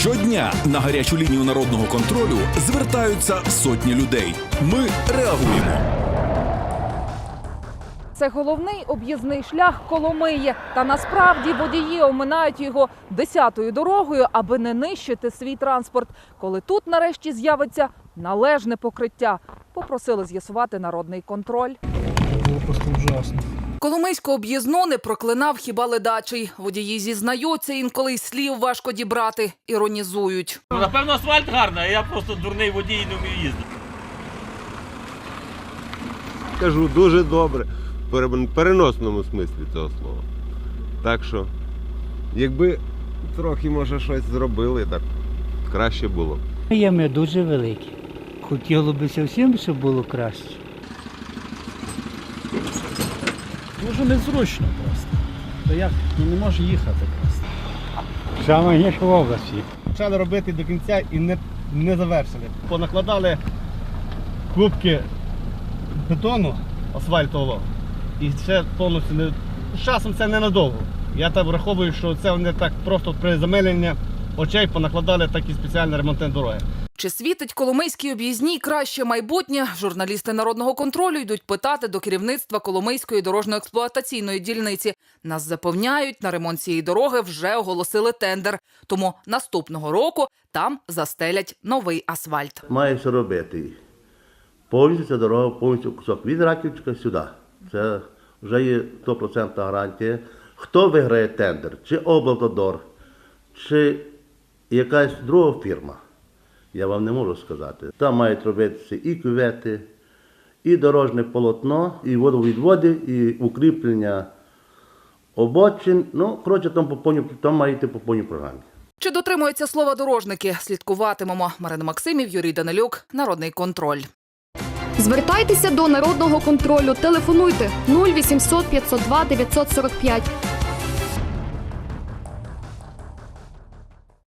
Щодня на гарячу лінію народного контролю звертаються сотні людей. Ми реагуємо. Це головний об'їзний шлях Коломиї. Та насправді водії оминають його десятою дорогою, аби не нищити свій транспорт. Коли тут нарешті з'явиться належне покриття, попросили з'ясувати народний контроль. Було просто ужасно. Коломийську об'їзну не проклинав хіба ледачий. Водії зізнаються, інколи й слів важко дібрати, іронізують. Ну, Напевно, асфальт гарний, а я просто дурний водій не вмію їздити. Кажу, дуже добре. В переносному смислі цього слова. Так що, якби трохи, може, щось зробили, так краще було. Ями дуже великі. Хотілося б всім, щоб було краще. Дуже незручно просто. То як ну, не може їхати просто. Саме ніж в області. почали робити до кінця і не, не завершили. Понакладали кубки бетону асфальтового і ще повністю не часом це ненадовго. Я так враховую, що це вони так просто при замиленні очей понакладали такі спеціальні ремонтні дороги. Чи світить Коломийській об'їзній краще майбутнє? Журналісти народного контролю йдуть питати до керівництва Коломийської дорожньо-експлуатаційної дільниці. Нас запевняють, на ремонт цієї дороги вже оголосили тендер. Тому наступного року там застелять новий асфальт. має все робити. Повністю ця дорога, повністю кусок від Раківчика сюди. Це вже є 100% гарантія. Хто виграє тендер? Чи облавтодор, чи якась друга фірма? Я вам не можу сказати. Там мають робитися і кювети, і дорожне полотно, і водовідводи, і укріплення обочин. Ну, коротше, там, по повній- там має йти по повній програмі. Чи дотримуються слова дорожники? Слідкуватимемо. Марина Максимів, Юрій Данилюк, Народний контроль. Звертайтеся до народного контролю. Телефонуйте 0800 502 945